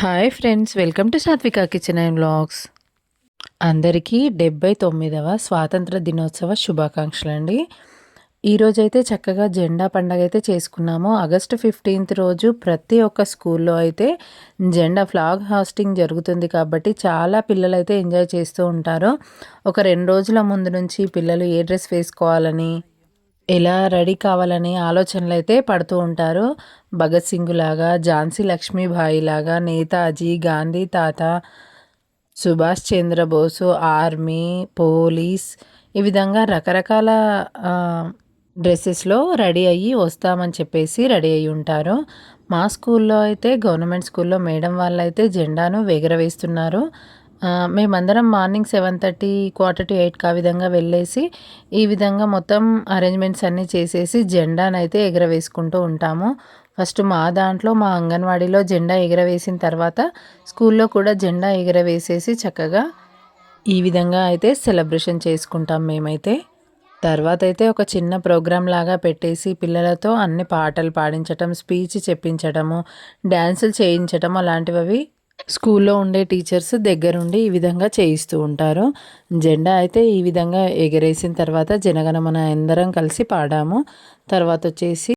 Hi friends welcome to Sathvika kitchen and vlogs. అందరికీ డెబ్బై తొమ్మిదవ స్వాతంత్ర దినోత్సవ శుభాకాంక్షలు అండి. ఈరోజైతే చక్కగా జెండా పండగ అయితే చేసుకున్నాము. ఆగస్టు ఫిఫ్టీన్త్ రోజు ప్రతి ఒక్క స్కూల్లో అయితే జెండా ఫ్లాగ్ హాస్టింగ్ జరుగుతుంది కాబట్టి చాలా పిల్లలు అయితే ఎంజాయ్ చేస్తూ ఉంటారు. ఒక రెండు రోజుల ముందు నుంచి పిల్లలు ఏ డ్రెస్ వేసుకోవాలని ఎలా రెడీ కావాలనే ఆలోచనలు అయితే పడుతూ ఉంటారు. భగత్ సింగ్ లాగా ఝాన్సీ లక్ష్మీబాయి లాగా నేతాజీ గాంధీ తాత సుభాష్ చంద్రబోసు ఆర్మీ పోలీస్ ఈ విధంగా రకరకాల డ్రెస్సెస్లో రెడీ అయ్యి వస్తామని చెప్పేసి రెడీ అయ్యి ఉంటారు. మా స్కూల్లో అయితే గవర్నమెంట్ స్కూల్లో మేడం వాళ్ళు అయితే జెండాను ఎగరవేస్తున్నారు మేమందరం morning seven thirty quarter to ఎయిట్కి ఆ విధంగా వెళ్ళేసి ఈ విధంగా మొత్తం అరేంజ్మెంట్స్ అన్నీ చేసేసి జెండానైతే ఎగరవేసుకుంటూ ఉంటాము. ఫస్ట్ మా దాంట్లో మా అంగన్వాడీలో జెండా ఎగరవేసిన తర్వాత స్కూల్లో కూడా జెండా ఎగరవేసేసి చక్కగా ఈ విధంగా అయితే సెలబ్రేషన్ చేసుకుంటాం మేమైతే. తర్వాత అయితే ఒక చిన్న ప్రోగ్రామ్ లాగా పెట్టేసి పిల్లలతో అన్ని పాటలు పాడించటం స్పీచ్ చెప్పించటము డ్యాన్సులు చేయించటం అలాంటివి స్కూల్లో ఉండే టీచర్స్ దగ్గరుండి ఈ విధంగా చేయిస్తూ ఉంటారు. జెండా అయితే ఈ విధంగా ఎగరేసిన తర్వాత జనగణమన అందరం కలిసి పాడాము. తర్వాత వచ్చేసి